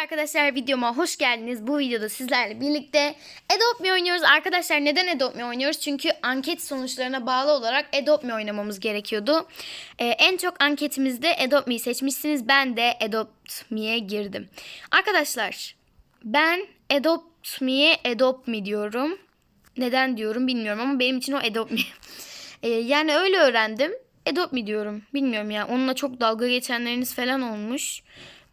arkadaşlar videoma hoş geldiniz. Bu videoda sizlerle birlikte Adopt Me oynuyoruz. Arkadaşlar neden Adopt Me oynuyoruz? Çünkü anket sonuçlarına bağlı olarak Adopt Me oynamamız gerekiyordu. Ee, en çok anketimizde Adopt Me'yi seçmişsiniz. Ben de Adopt Me'ye girdim. Arkadaşlar ben Adopt Me'ye Adopt Me diyorum. Neden diyorum bilmiyorum ama benim için o Adopt Me. Ee, yani öyle öğrendim. Adopt Me diyorum. Bilmiyorum ya. Onunla çok dalga geçenleriniz falan olmuş.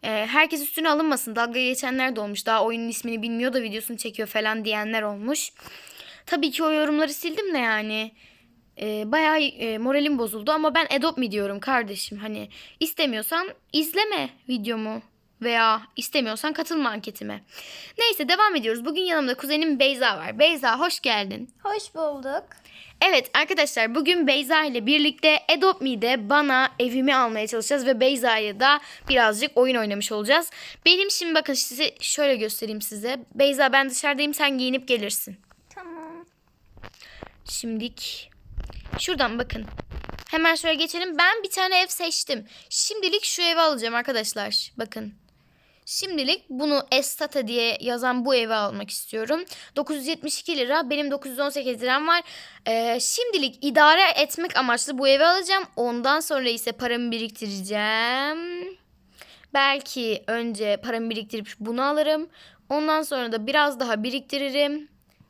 Ee, herkes üstüne alınmasın. Dalga geçenler de olmuş. Daha oyunun ismini bilmiyor da videosunu çekiyor falan diyenler olmuş. Tabii ki o yorumları sildim de yani. E, bayağı e, moralim bozuldu ama ben Adopt Me diyorum kardeşim. Hani istemiyorsan izleme videomu veya istemiyorsan katılma anketime. Neyse devam ediyoruz. Bugün yanımda kuzenim Beyza var. Beyza hoş geldin. Hoş bulduk. Evet arkadaşlar bugün Beyza ile birlikte Adopt Me'de bana evimi almaya çalışacağız ve Beyza'ya da birazcık oyun oynamış olacağız. Benim şimdi bakın size şöyle göstereyim size. Beyza ben dışarıdayım sen giyinip gelirsin. Tamam. Şimdilik şuradan bakın. Hemen şöyle geçelim. Ben bir tane ev seçtim. Şimdilik şu evi alacağım arkadaşlar. Bakın. Şimdilik bunu Estata diye yazan bu evi almak istiyorum. 972 lira. Benim 918 liram var. Ee, şimdilik idare etmek amaçlı bu evi alacağım. Ondan sonra ise paramı biriktireceğim. Belki önce paramı biriktirip bunu alırım. Ondan sonra da biraz daha biriktiririm.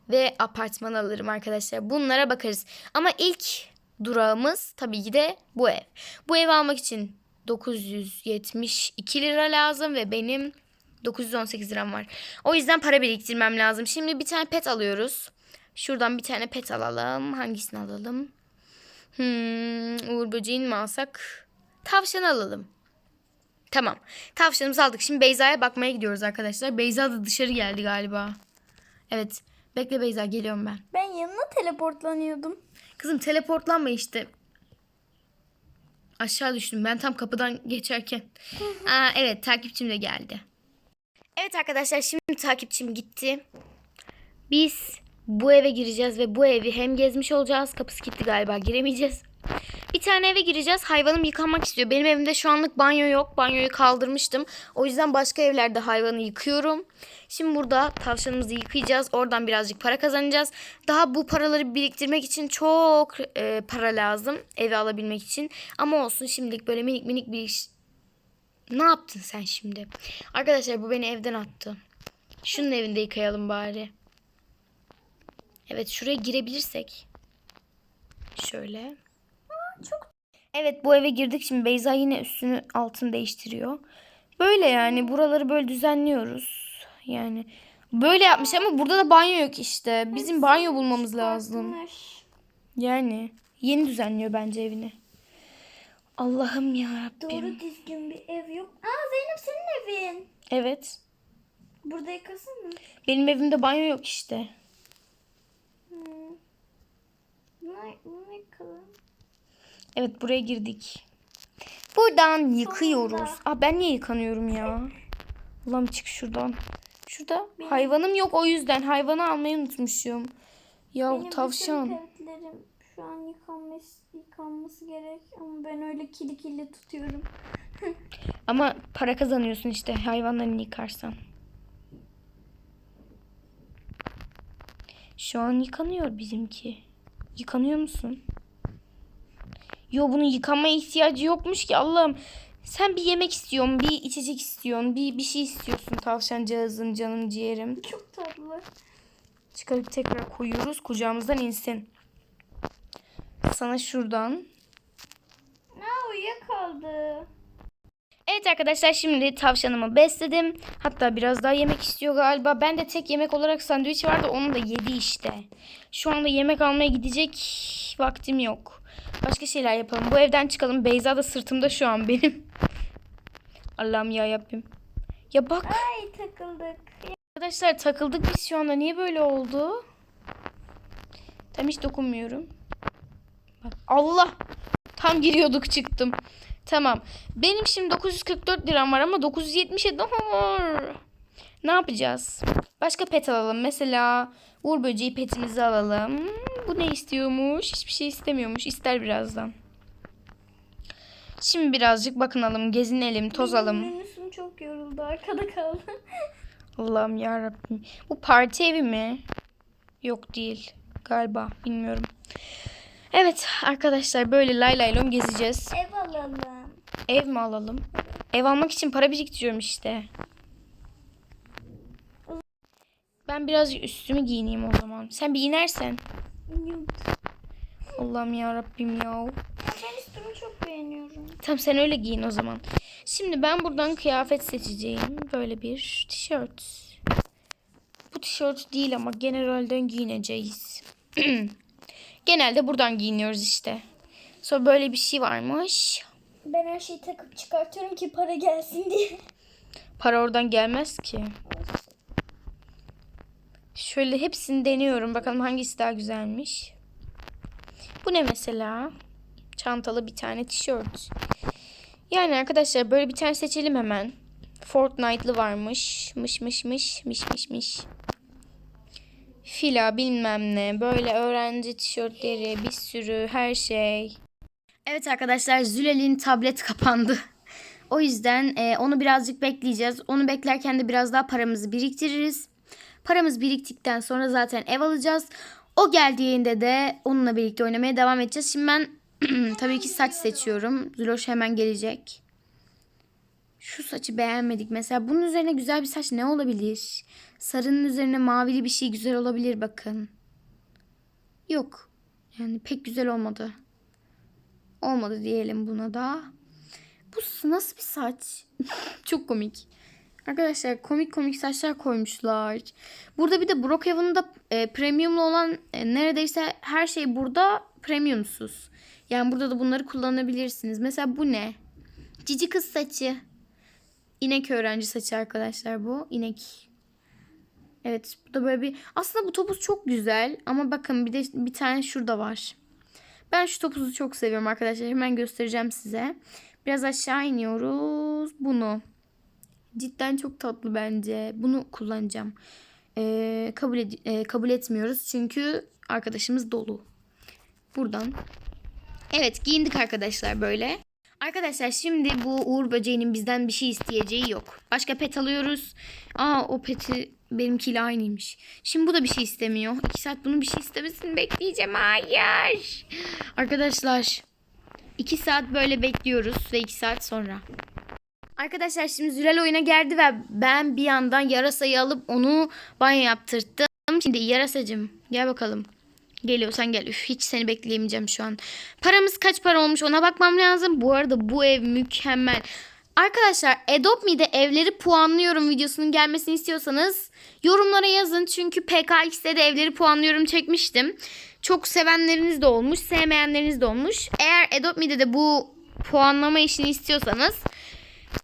Ve apartman alırım arkadaşlar. Bunlara bakarız. Ama ilk durağımız tabii ki de bu ev. Bu evi almak için 972 lira lazım ve benim 918 liram var. O yüzden para biriktirmem lazım. Şimdi bir tane pet alıyoruz. Şuradan bir tane pet alalım. Hangisini alalım? Hmm, Uğur böceğini mi alsak? Tavşan alalım. Tamam. Tavşanımızı aldık. Şimdi Beyza'ya bakmaya gidiyoruz arkadaşlar. Beyza da dışarı geldi galiba. Evet. Bekle Beyza geliyorum ben. Ben yanına teleportlanıyordum. Kızım teleportlanma işte. Aşağı düştüm. Ben tam kapıdan geçerken. Aa, evet takipçim de geldi. Evet arkadaşlar şimdi takipçim gitti. Biz bu eve gireceğiz ve bu evi hem gezmiş olacağız. Kapısı kilitli galiba giremeyeceğiz. Bir tane eve gireceğiz. Hayvanım yıkanmak istiyor. Benim evimde şu anlık banyo yok. Banyoyu kaldırmıştım. O yüzden başka evlerde hayvanı yıkıyorum. Şimdi burada tavşanımızı yıkayacağız. Oradan birazcık para kazanacağız. Daha bu paraları biriktirmek için çok e, para lazım. Evi alabilmek için. Ama olsun şimdilik böyle minik minik bir iş. Ne yaptın sen şimdi? Arkadaşlar bu beni evden attı. Şunun evinde yıkayalım bari. Evet şuraya girebilirsek. Şöyle. Çok Evet bu eve girdik şimdi Beyza yine üstünü altını değiştiriyor. Böyle yani buraları böyle düzenliyoruz. Yani böyle yapmış ama burada da banyo yok işte. Bizim banyo bulmamız lazım. Yani yeni düzenliyor bence evini. Allah'ım ya Rabbim. Doğru düzgün bir ev yok. Aa Zeynep senin evin. Evet. Burada yıkasın mı? Benim evimde banyo yok işte. Bunu, bunu yıkalım. Evet buraya girdik. Buradan yıkıyoruz. Aa ben niye yıkanıyorum ya? Ulan çık şuradan. Şurada hayvanım yok o yüzden hayvanı almayı unutmuşum. Ya Benim tavşan. petlerim şu an yıkanması, yıkanması gerek. Ama ben öyle kili kili tutuyorum. Ama para kazanıyorsun işte hayvanlarını yıkarsan. Şu an yıkanıyor bizimki. Yıkanıyor musun? Yo bunun yıkanmaya ihtiyacı yokmuş ki Allah'ım. Sen bir yemek istiyorsun, bir içecek istiyorsun, bir bir şey istiyorsun tavşancağızın canım ciğerim. Çok tatlı. Çıkarıp tekrar koyuyoruz kucağımızdan insin. Sana şuradan Aa uyuyakaldı. Evet arkadaşlar şimdi tavşanımı besledim. Hatta biraz daha yemek istiyor galiba. Ben de tek yemek olarak sandviç vardı. Onu da yedi işte. Şu anda yemek almaya gidecek vaktim yok. Başka şeyler yapalım. Bu evden çıkalım. Beyza da sırtımda şu an benim. Allah'ım ya yapayım. Ya bak Ay takıldık. arkadaşlar takıldık biz şu anda. Niye böyle oldu? Tam hiç dokunmuyorum. Bak Allah. Tam giriyorduk çıktım. Tamam. Benim şimdi 944 liram var ama 970'e daha var. Ne yapacağız? Başka pet alalım. Mesela Uğur böceği petimizi alalım. Hmm, Bu ne istiyormuş? Hiçbir şey istemiyormuş. İster birazdan. Şimdi birazcık bakınalım, gezinelim, tozalım. Benim çok yoruldu. Arkada kaldı. Allah'ım yarabbim. Bu parti evi mi? Yok değil. Galiba. Bilmiyorum. Evet arkadaşlar böyle lay lay lom gezeceğiz. Ev alalım. Ev mi alalım? Ev almak için para biriktiriyorum işte. Ben biraz üstümü giyineyim o zaman. Sen bir inersen. Allah'ım ya Rabbim ya. Ben üstümü çok beğeniyorum. Tamam sen öyle giyin o zaman. Şimdi ben buradan kıyafet seçeceğim. Böyle bir tişört. Bu tişört değil ama generalden giyineceğiz. Genelde buradan giyiniyoruz işte. Sonra böyle bir şey varmış. Ben her şeyi takıp çıkartıyorum ki para gelsin diye. Para oradan gelmez ki. Şöyle hepsini deniyorum. Bakalım hangisi daha güzelmiş. Bu ne mesela? Çantalı bir tane tişört. Yani arkadaşlar böyle bir tane seçelim hemen. Fortnite'lı varmış. Mış mış mış mış mış mış. Fila bilmem ne. Böyle öğrenci tişörtleri bir sürü her şey. Evet arkadaşlar Zülel'in tablet kapandı. O yüzden e, onu birazcık bekleyeceğiz. Onu beklerken de biraz daha paramızı biriktiririz. Paramız biriktikten sonra zaten ev alacağız. O geldiğinde de onunla birlikte oynamaya devam edeceğiz. Şimdi ben tabii ki saç seçiyorum. Züloş hemen gelecek. Şu saçı beğenmedik. Mesela bunun üzerine güzel bir saç ne olabilir? Sarının üzerine mavili bir şey güzel olabilir bakın. Yok. Yani pek güzel olmadı. Olmadı diyelim buna da. Bu nasıl bir saç? Çok komik. Arkadaşlar komik komik saçlar koymuşlar. Burada bir de Brookhaven'da e, premiumlu olan e, neredeyse her şey burada premiumsuz. Yani burada da bunları kullanabilirsiniz. Mesela bu ne? Cici kız saçı. İnek öğrenci saçı arkadaşlar bu. İnek. Evet bu da böyle bir... Aslında bu topuz çok güzel. Ama bakın bir de bir tane şurada var. Ben şu topuzu çok seviyorum arkadaşlar. Hemen göstereceğim size. Biraz aşağı iniyoruz. Bunu. Cidden çok tatlı bence. Bunu kullanacağım. Ee, kabul, ed- e, kabul etmiyoruz. Çünkü arkadaşımız dolu. Buradan. Evet giyindik arkadaşlar böyle. Arkadaşlar şimdi bu Uğur böceğinin bizden bir şey isteyeceği yok. Başka pet alıyoruz. Aa o peti benimkiyle aynıymış. Şimdi bu da bir şey istemiyor. İki saat bunun bir şey istemesini bekleyeceğim. Hayır. Arkadaşlar iki saat böyle bekliyoruz ve iki saat sonra. Arkadaşlar şimdi Zülal oyuna geldi ve ben bir yandan yarasayı alıp onu banyo yaptırttım. Şimdi yarasacım gel bakalım. Geliyorsan gel. Üf hiç seni bekleyemeyeceğim şu an. Paramız kaç para olmuş ona bakmam lazım. Bu arada bu ev mükemmel. Arkadaşlar Adopt Me'de evleri puanlıyorum videosunun gelmesini istiyorsanız yorumlara yazın. Çünkü PKX'de de evleri puanlıyorum çekmiştim. Çok sevenleriniz de olmuş, sevmeyenleriniz de olmuş. Eğer Adopt Me'de de bu puanlama işini istiyorsanız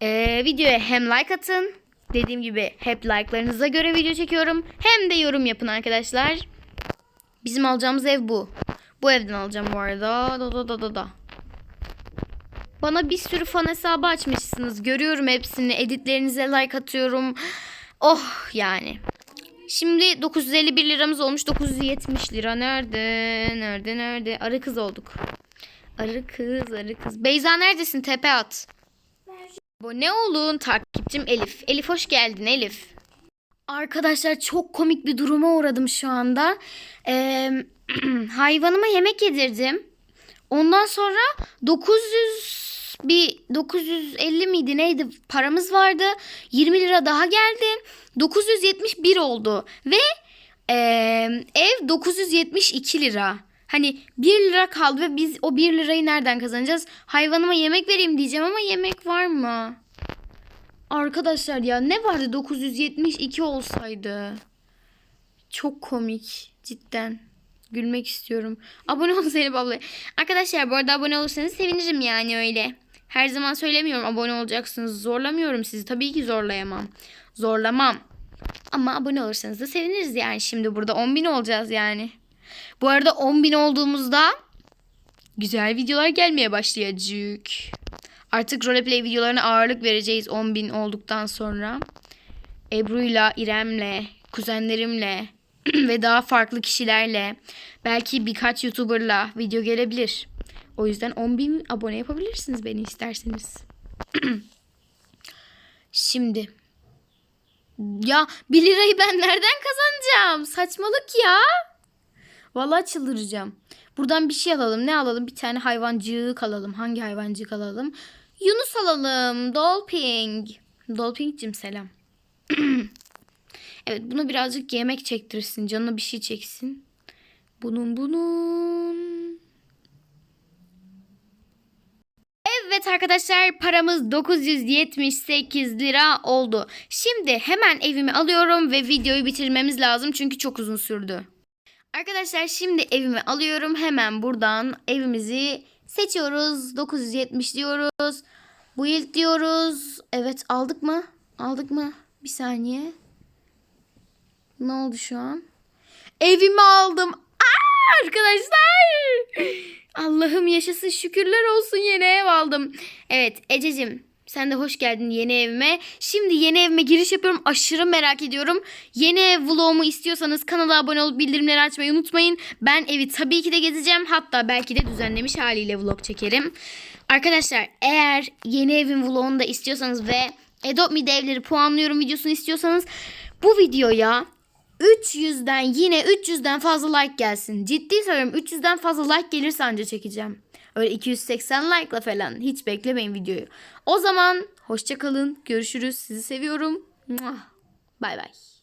ee, videoya hem like atın. Dediğim gibi hep like'larınıza göre video çekiyorum. Hem de yorum yapın arkadaşlar. Bizim alacağımız ev bu. Bu evden alacağım bu arada. Da da da da da. Bana bir sürü fan hesabı açmışsınız. Görüyorum hepsini. Editlerinize like atıyorum. Oh yani. Şimdi 951 liramız olmuş. 970 lira. Nerede? Nerede? Nerede? Arı kız olduk. Arı kız, arı kız. Beyza neredesin? Tepe at. Bu ne olun takipçim Elif. Elif hoş geldin Elif. Arkadaşlar çok komik bir duruma uğradım şu anda. Ee, hayvanıma yemek yedirdim. Ondan sonra 900 bir 950 miydi neydi paramız vardı. 20 lira daha geldi. 971 oldu ve ee, ev 972 lira. Hani 1 lira kaldı ve biz o 1 lirayı nereden kazanacağız? Hayvanıma yemek vereyim diyeceğim ama yemek var mı? Arkadaşlar ya ne vardı 972 olsaydı? Çok komik cidden. Gülmek istiyorum. Abone ol Zeynep abla. Arkadaşlar bu arada abone olursanız sevinirim yani öyle. Her zaman söylemiyorum abone olacaksınız. Zorlamıyorum sizi. Tabii ki zorlayamam. Zorlamam. Ama abone olursanız da seviniriz yani. Şimdi burada 10.000 olacağız yani. Bu arada 10.000 olduğumuzda güzel videolar gelmeye başlayacak. Artık roleplay videolarına ağırlık vereceğiz 10.000 olduktan sonra. Ebru'yla, İrem'le, kuzenlerimle ve daha farklı kişilerle belki birkaç YouTuber'la video gelebilir. O yüzden 10.000 abone yapabilirsiniz beni isterseniz. Şimdi. Ya 1 lirayı ben nereden kazanacağım? Saçmalık ya. Vallahi çıldıracağım. Buradan bir şey alalım. Ne alalım? Bir tane hayvancık alalım. Hangi hayvancık alalım? Yunus alalım. Dolping. Dolping'cim selam. evet buna birazcık yemek çektirsin. Canına bir şey çeksin. Bunun bunun. Evet arkadaşlar paramız 978 lira oldu. Şimdi hemen evimi alıyorum ve videoyu bitirmemiz lazım çünkü çok uzun sürdü. Arkadaşlar şimdi evimi alıyorum. Hemen buradan evimizi seçiyoruz. 970 diyoruz. Build diyoruz. Evet aldık mı? Aldık mı? Bir saniye. Ne oldu şu an? Evimi aldım. Aa, arkadaşlar. Allah'ım yaşasın şükürler olsun yeni ev aldım. Evet Ececiğim sen de hoş geldin yeni evime. Şimdi yeni evime giriş yapıyorum. Aşırı merak ediyorum. Yeni ev vlogumu istiyorsanız kanala abone olup bildirimleri açmayı unutmayın. Ben evi tabii ki de gezeceğim. Hatta belki de düzenlemiş haliyle vlog çekerim. Arkadaşlar eğer yeni evin vlogunu da istiyorsanız ve Adopt Me'de evleri puanlıyorum videosunu istiyorsanız bu videoya 300'den yine 300'den fazla like gelsin. Ciddi söylüyorum 300'den fazla like gelirse anca çekeceğim. Öyle 280 like'la falan hiç beklemeyin videoyu. O zaman hoşça kalın. Görüşürüz. Sizi seviyorum. Bay bay.